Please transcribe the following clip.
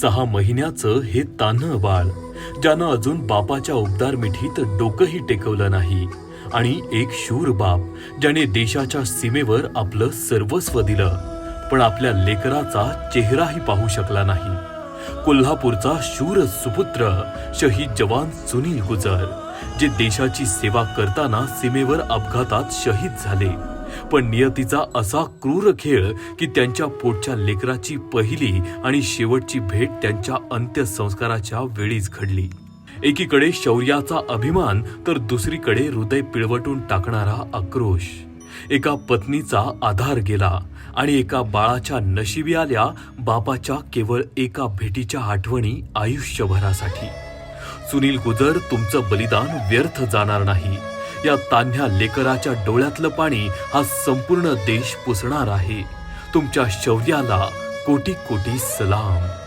सहा महिन्याचं हे तान्ह बाळ ज्यानं अजून बापाच्या उबदार मिठीत डोकंही टेकवलं नाही. आणि एक शूर बाप ज्याने देशाच्या सीमेवर आपलं सर्वस्व दिलं पण आपल्या लेकराचा चेहराही पाहू शकला नाही. कोल्हापूरचा शूर सुपुत्र शहीद जवान सुनील गुजर जे देशाची सेवा करताना सीमेवर अपघातात शहीद झाले. पण नियतीचा असा क्रूर खेळ की त्यांच्या पोटच्या लेकराची पहिली आणि शेवटची भेट त्यांच्या अंत्यसंस्काराच्या वेळीच घडली. एकीकडे शौर्याचा अभिमान तर दुसरीकडे हृदय पिळवटून टाकणारा आक्रोश. एका पत्नीचा आधार गेला आणि एका बाळाच्या नशिबी आल्या बापाच्या केवळ एका भेटीच्या आठवणी आयुष्यभरासाठी. सुनील गुजर तुमचं बलिदान व्यर्थ जाणार नाही. या तान्ह्या लेकराच्या डोळ्यातलं पाणी हा संपूर्ण देश पुसणार आहे. तुमच्या शौर्याला कोटी कोटी सलाम.